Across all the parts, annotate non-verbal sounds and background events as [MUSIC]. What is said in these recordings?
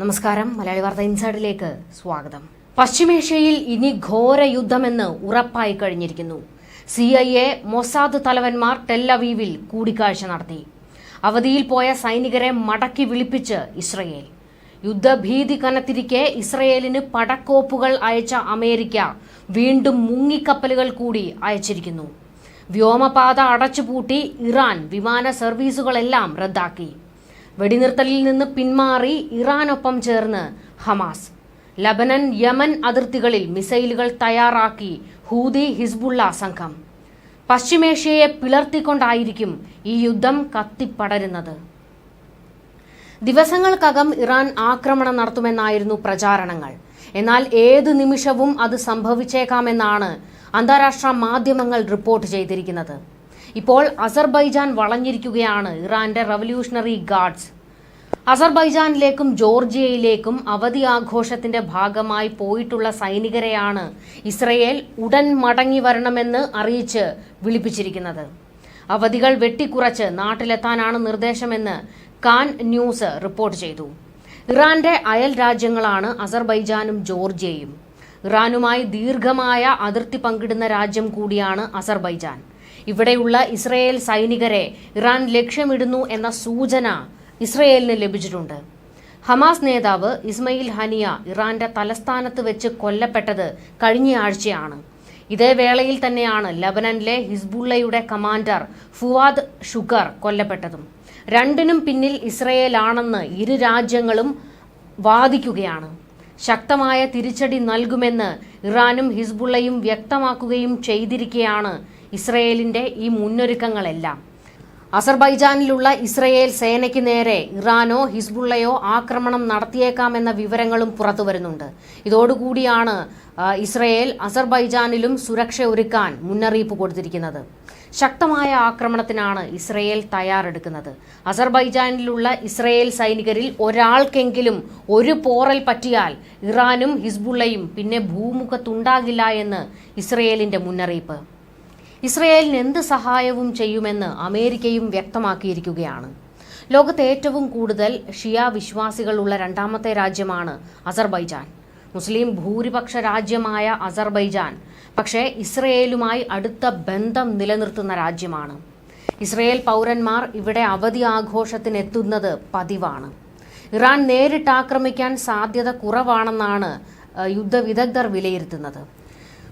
നമസ്കാരം. മലയാളി വാർത്ത ഇൻസൈഡിലേക്ക് സ്വാഗതം. പശ്ചിമേഷ്യയിൽ ഇനി ഘോര യുദ്ധമെന്ന് ഉറപ്പായി കഴിഞ്ഞിരിക്കുന്നു. സി ഐ എ മൊസാദ് തലവന്മാർ ടെല്ലവീവിൽ കൂടിക്കാഴ്ച നടത്തി. അവധിയിൽ പോയ സൈനികരെ മടക്കി വിളിപ്പിച്ച് ഇസ്രയേൽ. യുദ്ധഭീതി കനത്തിരിക്കെ ഇസ്രയേലിന് പടക്കോപ്പുകൾ അയച്ച അമേരിക്ക വീണ്ടും മുങ്ങിക്കപ്പലുകൾ കൂടി അയച്ചിരിക്കുന്നു. വ്യോമപാത അടച്ചുപൂട്ടി ഇറാൻ വിമാന സർവീസുകളെല്ലാം റദ്ദാക്കി. വെടിനിർത്തലിൽ നിന്ന് പിന്മാറി ഇറാനൊപ്പം ചേർന്ന് ഹമാസ്. ലബനൻ യമൻ അതിർത്തികളിൽ മിസൈലുകൾ തയ്യാറാക്കി ഹൂതി ഹിസ്ബുള്ള സംഘം. പശ്ചിമേഷ്യയെ പിളർത്തിക്കൊണ്ടായിരിക്കും ഈ യുദ്ധം കത്തിപ്പടരുന്നത്. ദിവസങ്ങൾക്കകം ഇറാൻ ആക്രമണം നടത്തുമെന്നായിരുന്നു പ്രചാരണങ്ങൾ. എന്നാൽ ഏത് നിമിഷവും അത് സംഭവിച്ചേക്കാമെന്നാണ് അന്താരാഷ്ട്ര മാധ്യമങ്ങൾ റിപ്പോർട്ട് ചെയ്തിരിക്കുന്നത്. ഇപ്പോൾ അസർബൈജാൻ വളഞ്ഞിരിക്കുകയാണ് ഇറാന്റെ റവല്യൂഷണറി ഗാർഡ്സ്. അസർബൈജാനിലേക്കും ജോർജിയയിലേക്കും അവധി ആഘോഷത്തിന്റെ ഭാഗമായി പോയിട്ടുള്ള സൈനികരെയാണ് ഇസ്രയേൽ ഉടൻ മടങ്ങി വരണമെന്ന് അറിയിച്ച് വിളിപ്പിച്ചിരിക്കുന്നത്. അവധികൾ വെട്ടിക്കുറച്ച് നാട്ടിലെത്താനാണ് നിർദ്ദേശമെന്ന് കാൻ ന്യൂസ് റിപ്പോർട്ട് ചെയ്തു. ഇറാന്റെ അയൽ രാജ്യങ്ങളാണ് അസർബൈജാനും ജോർജിയയും. ഇറാനുമായി ദീർഘമായ അതിർത്തി പങ്കിടുന്ന രാജ്യം കൂടിയാണ് അസർബൈജാൻ. ഇവിടെയുള്ള ഇസ്രയേൽ സൈനികരെ ഇറാൻ ലക്ഷ്യമിടുന്നു എന്ന സൂചന ഇസ്രയേലിന് ലഭിച്ചിട്ടുണ്ട്. ഹമാസ് നേതാവ് ഇസ്മയിൽ ഹനിയ ഇറാന്റെ തലസ്ഥാനത്ത് വെച്ച് കൊല്ലപ്പെട്ടത് കഴിഞ്ഞ ആഴ്ചയാണ്. ഇതേ വേളയിൽ തന്നെയാണ് ലബനനിലെ ഹിസ്ബുള്ളയുടെ കമാൻഡർ ഫുവാദ് ഷുഗർ കൊല്ലപ്പെട്ടതും. രണ്ടിനും പിന്നിൽ ഇസ്രയേലാണെന്ന് ഇരു രാജ്യങ്ങളും വാദിക്കുകയാണ്. ശക്തമായ തിരിച്ചടി നൽകുമെന്ന് ഇറാനും ഹിസ്ബുള്ളയും വ്യക്തമാക്കുകയും ചെയ്തിരിക്കെയാണ് ഇസ്രയേലിന്റെ ഈ മുന്നൊരുക്കങ്ങളെല്ലാം. അസർബൈജാനിലുള്ള ഇസ്രയേൽ സേനയ്ക്ക് നേരെ ഇറാനോ ഹിസ്ബുള്ളയോ ആക്രമണം നടത്തിയേക്കാമെന്ന വിവരങ്ങളും പുറത്തു വരുന്നുണ്ട് ഇതോടുകൂടിയാണ് ഇസ്രയേൽ അസർബൈജാനിലും സുരക്ഷ ഒരുക്കാൻ മുന്നറിയിപ്പ് കൊടുത്തിരിക്കുന്നത്. ശക്തമായ ആക്രമണത്തിനാണ് ഇസ്രയേൽ തയ്യാറെടുക്കുന്നത്. അസർബൈജാനിലുള്ള ഇസ്രയേൽ സൈനികരിൽ ഒരാൾക്കെങ്കിലും ഒരു പോറൽ പറ്റിയാൽ ഇറാനും ഹിസ്ബുള്ളയും പിന്നെ ഭൂമുഖത്തുണ്ടാകില്ല എന്ന് ഇസ്രയേലിന്റെ മുന്നറിയിപ്പ്. ഇസ്രയേലിന് എന്ത് സഹായവും ചെയ്യുമെന്ന് അമേരിക്കയും വ്യക്തമാക്കിയിരിക്കുകയാണ്. ലോകത്തെ ഏറ്റവും കൂടുതൽ ഷിയ വിശ്വാസികളുള്ള രണ്ടാമത്തെ രാജ്യമാണ് അസർബൈജാൻ. മുസ്ലിം ഭൂരിപക്ഷ രാജ്യമായ അസർബൈജാൻ പക്ഷേ ഇസ്രയേലുമായി അടുത്ത ബന്ധം നിലനിർത്തുന്ന രാജ്യമാണ്. ഇസ്രയേൽ പൗരന്മാർ ഇവിടെ അവധി ആഘോഷത്തിനെത്തുന്നത് പതിവാണ്. ഇറാൻ നേരിട്ട് ആക്രമിക്കാൻ സാധ്യത കുറവാണെന്നാണ് യുദ്ധവിദഗ്ധർ വിലയിരുത്തുന്നത്.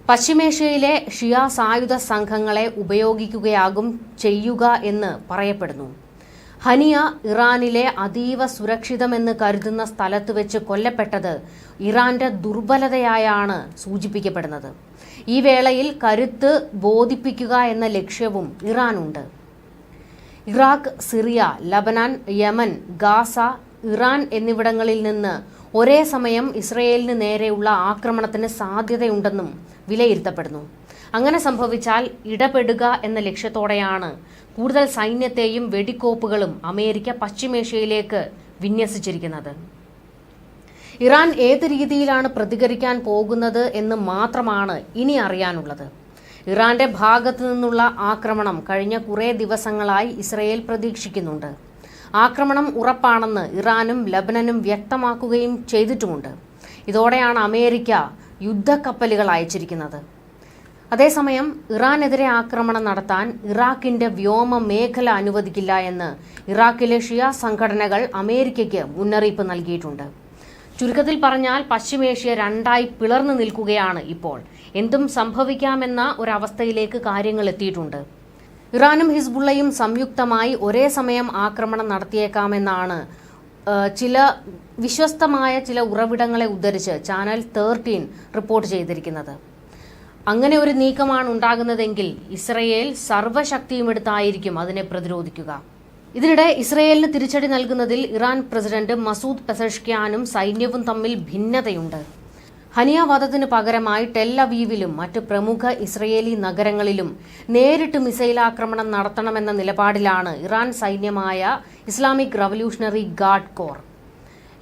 പശ്ചിമേഷ്യയിലെ ഷിയ സായുധ സംഘങ്ങളെ ഉപയോഗിക്കുകയാകും ചെയ്യുക എന്ന് പറയപ്പെടുന്നു. ഹനിയ ഇറാനിലെ അതീവ സുരക്ഷിതമെന്ന് കരുതുന്ന സ്ഥലത്ത് വെച്ച് കൊല്ലപ്പെട്ടത് ഇറാന്റെ ദുർബലതയായാണ് സൂചിപ്പിക്കപ്പെടുന്നത്. ഈ വേളയിൽ കരുത്ത് ബോധിപ്പിക്കുക എന്ന ലക്ഷ്യവും ഇറാനുണ്ട്. Iraq Syria Lebanon Yemen Gaza Iran എന്നിവിടങ്ങളിൽ നിന്ന് ഒരേ സമയം ഇസ്രയേലിന് നേരെയുള്ള ആക്രമണത്തിന് സാധ്യതയുണ്ടെന്നും വിലയിരുത്തപ്പെടുന്നു. അങ്ങനെ സംഭവിച്ചാൽ ഇടപെടുക എന്ന ലക്ഷ്യത്തോടെയാണ് കൂടുതൽ സൈന്യത്തെയും വെടിക്കോപ്പുകളും അമേരിക്ക പശ്ചിമേഷ്യയിലേക്ക് വിന്യസിച്ചിരിക്കുന്നത്. ഇറാൻ ഏത് രീതിയിലാണ് പ്രതികരിക്കാൻ പോകുന്നത് എന്ന് മാത്രമാണ് ഇനി അറിയാനുള്ളത്. ഇറാന്റെ ഭാഗത്തു നിന്നുള്ള ആക്രമണം കഴിഞ്ഞ കുറേ ദിവസങ്ങളായി ഇസ്രയേൽ പ്രതീക്ഷിക്കുന്നുണ്ട്. ആക്രമണം ഉറപ്പാണെന്ന് ഇറാനും ലബനനും വ്യക്തമാക്കുകയും ചെയ്തിട്ടുമുണ്ട്. ഇതോടെയാണ് അമേരിക്ക യുദ്ധക്കപ്പലുകൾ അയച്ചിരിക്കുന്നത്. അതേസമയം ഇറാനെതിരെ ആക്രമണം നടത്താൻ ഇറാഖിന്റെ വ്യോമ മേഖല അനുവദിക്കില്ല എന്ന് ഇറാഖിലെ ഷിയ സംഘടനകൾ അമേരിക്കയ്ക്ക് മുന്നറിയിപ്പ് നൽകിയിട്ടുണ്ട്. ചുരുക്കത്തിൽ പറഞ്ഞാൽ പശ്ചിമേഷ്യ രണ്ടായി പിളർന്നു നിൽക്കുകയാണ് ഇപ്പോൾ. എന്തും സംഭവിക്കാമെന്ന ഒരവസ്ഥയിലേക്ക് കാര്യങ്ങൾ എത്തിയിട്ടുണ്ട്. ഇറാനും ഹിസ്ബുള്ളയും സംയുക്തമായി ഒരേ സമയം ആക്രമണം നടത്തിയേക്കാമെന്നാണ് ചില വിശ്വസ്തമായ ചില ഉറവിടങ്ങളെ ഉദ്ധരിച്ച് ചാനൽ തേർട്ടീൻ റിപ്പോർട്ട് ചെയ്തിരിക്കുന്നത്. അങ്ങനെ ഒരു നീക്കമാണ് ഉണ്ടാകുന്നതെങ്കിൽ ഇസ്രയേൽ സർവശക്തിയും എടുത്തായിരിക്കും അതിനെ പ്രതിരോധിക്കുക. ഇതിനിടെ ഇസ്രയേലിന് തിരിച്ചടി നൽകുന്നതിൽ ഇറാൻ പ്രസിഡന്റ് മസൂദ് പെസഷ്ക്യാനും സൈന്യവും തമ്മിൽ ഭിന്നതയുണ്ട്. ഹനിയ വധത്തിന് പകരമായി ടെല്ലവീവിലും മറ്റ് പ്രമുഖ ഇസ്രയേലി നഗരങ്ങളിലും നേരിട്ട് മിസൈൽ ആക്രമണം നടത്തണമെന്ന നിലപാടിലാണ് ഇറാൻ സൈന്യമായ ഇസ്ലാമിക് റവല്യൂഷണറി ഗാർഡ് കോർ.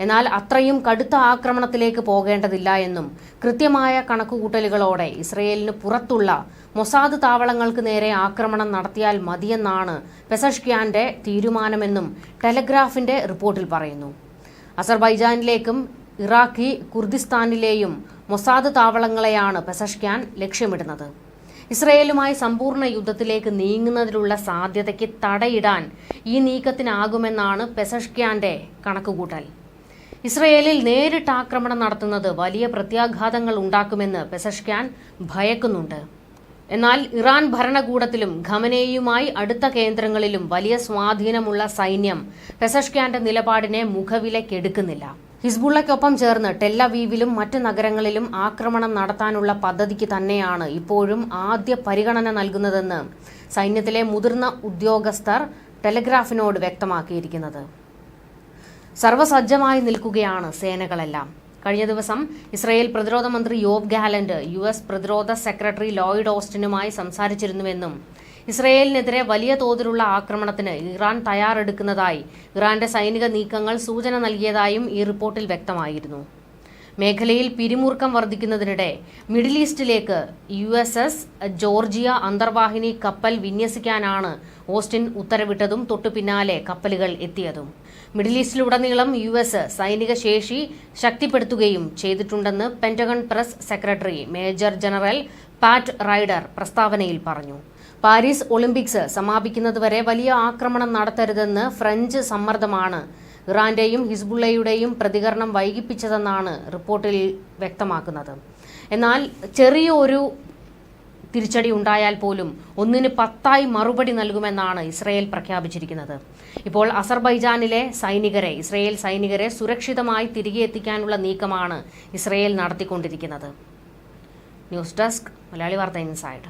എന്നാൽ അത്രയും കടുത്ത ആക്രമണത്തിലേക്ക് പോകേണ്ടതില്ല എന്നും കൃത്യമായ കണക്കുകൂട്ടലുകളോടെ ഇസ്രയേലിന് പുറത്തുള്ള മൊസാദ് താവളങ്ങൾക്ക് നേരെ ആക്രമണം നടത്തിയാൽ മതിയെന്നാണ് പെസഷ്ക്യാന്റെ തീരുമാനമെന്നും ടെലഗ്രാഫിന്റെ റിപ്പോർട്ടിൽ പറയുന്നു. അസർബൈജാനിലേക്കും ഇറാഖി കുർദിസ്ഥാനിലെയും മൊസാദ് താവളങ്ങളെയാണ് പെസഷ്കാൻ ലക്ഷ്യമിടുന്നത്. ഇസ്രയേലുമായി സമ്പൂർണ യുദ്ധത്തിലേക്ക് നീങ്ങുന്നതിലുള്ള സാധ്യതയ്ക്ക് തടയിടാൻ ഈ നീക്കത്തിനാകുമെന്നാണ് പെസഷ്ക്യാന്റെ കണക്കുകൂട്ടൽ. ഇസ്രയേലിൽ നേരിട്ട് ആക്രമണം നടത്തുന്നത് വലിയ പ്രത്യാഘാതങ്ങൾ ഉണ്ടാക്കുമെന്ന് പെസഷ്ക്യാൻ ഭയക്കുന്നുണ്ട്. എന്നാൽ ഇറാൻ ഭരണകൂടത്തിലും ഖമനേയുമായി അടുത്ത കേന്ദ്രങ്ങളിലും വലിയ സ്വാധീനമുള്ള സൈന്യം പെസഷ്ക്യാന്റെ നിലപാടിനെ മുഖവിലക്കെടുക്കുന്നില്ല ഹിസ്ബുള്ളയ്ക്കൊപ്പം ചേർന്ന് ടെല്ലവീവിലും മറ്റ് നഗരങ്ങളിലും ആക്രമണം നടത്താനുള്ള പദ്ധതിക്ക് തന്നെയാണ് ഇപ്പോഴും ആദ്യ പരിഗണന നൽകുന്നതെന്ന് സൈന്യത്തിലെ മുതിർന്ന ഉദ്യോഗസ്ഥർ ടെലഗ്രാഫിനോട് വ്യക്തമാക്കിയിരിക്കുന്നത്. സർവസജ്ജമായി നിൽക്കുകയാണ് സേനകളെല്ലാം. കഴിഞ്ഞ ദിവസം ഇസ്രായേൽ പ്രതിരോധ മന്ത്രി യോബ് ഗാലന്റ് യു എസ് പ്രതിരോധ സെക്രട്ടറി ലോയിഡ് ഓസ്റ്റിനുമായി സംസാരിച്ചിരുന്നുവെന്നും ഇസ്രയേലിനെതിരെ വലിയ തോതിലുള്ള ആക്രമണത്തിന് ഇറാൻ തയ്യാറെടുക്കുന്നതായി ഇറാന്റെ സൈനിക നീക്കങ്ങൾ സൂചന നൽകിയതായും ഈ റിപ്പോർട്ടിൽ വ്യക്തമായിരുന്നു. മേഖലയിൽ പിരിമുറുക്കം വർദ്ധിക്കുന്നതിനിടെ മിഡിൽ ഈസ്റ്റിലേക്ക് യു എസ് എസ് ജോർജിയ അന്തർവാഹിനി കപ്പൽ വിന്യസിക്കാനാണ് ഓസ്റ്റിൻ ഉത്തരവിട്ടതും തൊട്ടു പിന്നാലെ കപ്പലുകൾ എത്തിയതും. മിഡിൽ ഈസ്റ്റിലുടനീളം യു എസ് സൈനിക ശേഷി ശക്തിപ്പെടുത്തുകയും ചെയ്തിട്ടുണ്ടെന്ന് Pentagon press secretary major general Pat Ryder പ്രസ്താവനയിൽ പറഞ്ഞു. പാരീസ് ഒളിമ്പിക്സ് സമാപിക്കുന്നതുവരെ വലിയ ആക്രമണം നടത്തരുതെന്ന് ഫ്രഞ്ച് സമ്മർദ്ദമാണ്. ഇറാന്റെയും ഹിസ്ബുള്ളയുടെയും പ്രതികരണം വൈകിപ്പിച്ചതെന്നാണ് റിപ്പോർട്ടിൽ വ്യക്തമാക്കുന്നത്. എന്നാൽ ചെറിയ ഒരു തിരിച്ചടി ഉണ്ടായാൽ പോലും ഒന്നിന് പത്തായി മറുപടി നൽകുമെന്നാണ് ഇസ്രയേൽ പ്രഖ്യാപിച്ചിരിക്കുന്നത്. ഇപ്പോൾ അസർബൈജാനിലെ സൈനികരെ ഇസ്രയേൽ സൈനികരെ സുരക്ഷിതമായി തിരികെ എത്തിക്കാനുള്ള നീക്കമാണ് ഇസ്രയേൽ നടത്തിക്കൊണ്ടിരിക്കുന്നത്. ന്യൂസ് ഡെസ്ക് മലയാളി വാർത്ത ഇൻസൈഡ്.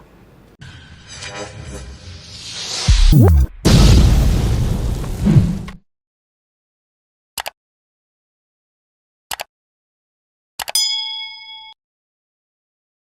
Whoop. [LAUGHS]